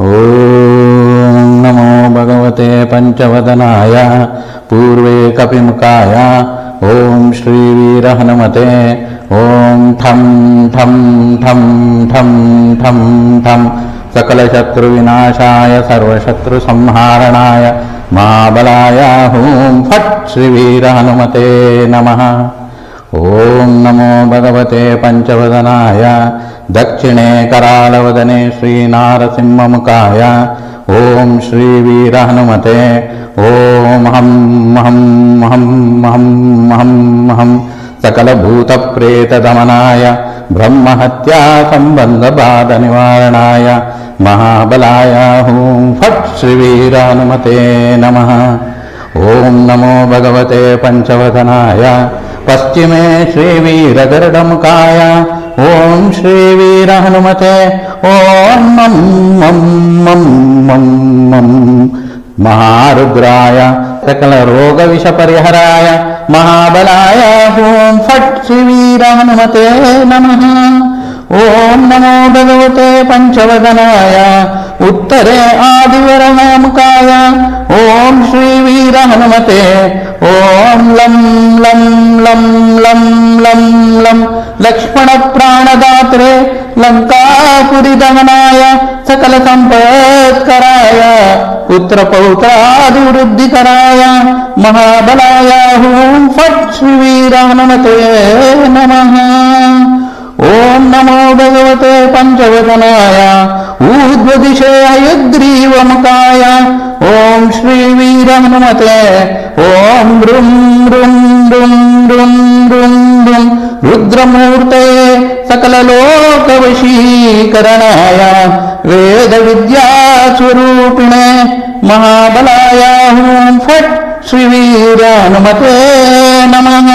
ॐ नमो भगवते पञ्चवदनाय पूर्वे कपिमुखाय ॐ श्रीवीरहनुमते ॐ ठं ठं ठं ठं ठं ठं सकलशत्रुविनाशाय सर्वशत्रुसंहारणाय महाबलाय हूं फट् श्रीवीरहनुमते नमः ॐ नमो भगवते पञ्चवदनाय दक्षिणे करालवदने श्रीनारसिंहमुखाय ॐ श्रीवीरहनुमते ॐ हं हं हं हं हं हं सकलभूतप्रेतदमनाय ब्रह्महत्या सम्बन्धबाधनिवारणाय महाबलाय हूं फट् श्रीवीरहनुमते नमः। ॐ नमो भगवते पञ्चवदनाय पश्चिमे श्रीवीरगरुडमुखाय ॐ श्रीवीरहनुमते ॐ मं मं मं मं मं महारुद्राय सकलरोगविषपरिहराय महाबलाय ॐ फट् श्रीवीरहनुमते नमः ॐ नमो भगवते पञ्चवदनाय उत्तरे आदिवरमुखाय ॐ శ్రీర హనుమతే ఓం లం లం లం లం లం లం. లక్ష్మణ ప్రాణదాత్రే లంకాపురి దమనాయ సకల సంపత్కరాయ. పుత్ర పౌత్రాదివృద్ధికరాయ మహాబలాయ హూం ఫట్ శ్రీవీర హనుమతే నమ. ఓం నమో భగవతే పంచవచనాయ. ఊర్ధ్వదిశే హయగ్రీవముఖాయ ఓం శ్రీవీ श्रीवीरहनुमते ॐ ऋं ऋं ऋं ऋं ऋं ऋं रुद्रमूर्ते सकललोकवशीकरणाय वेदविद्यास्वरूपिणे महाबलाय हूं फट् श्रीवीरहनुमते नमः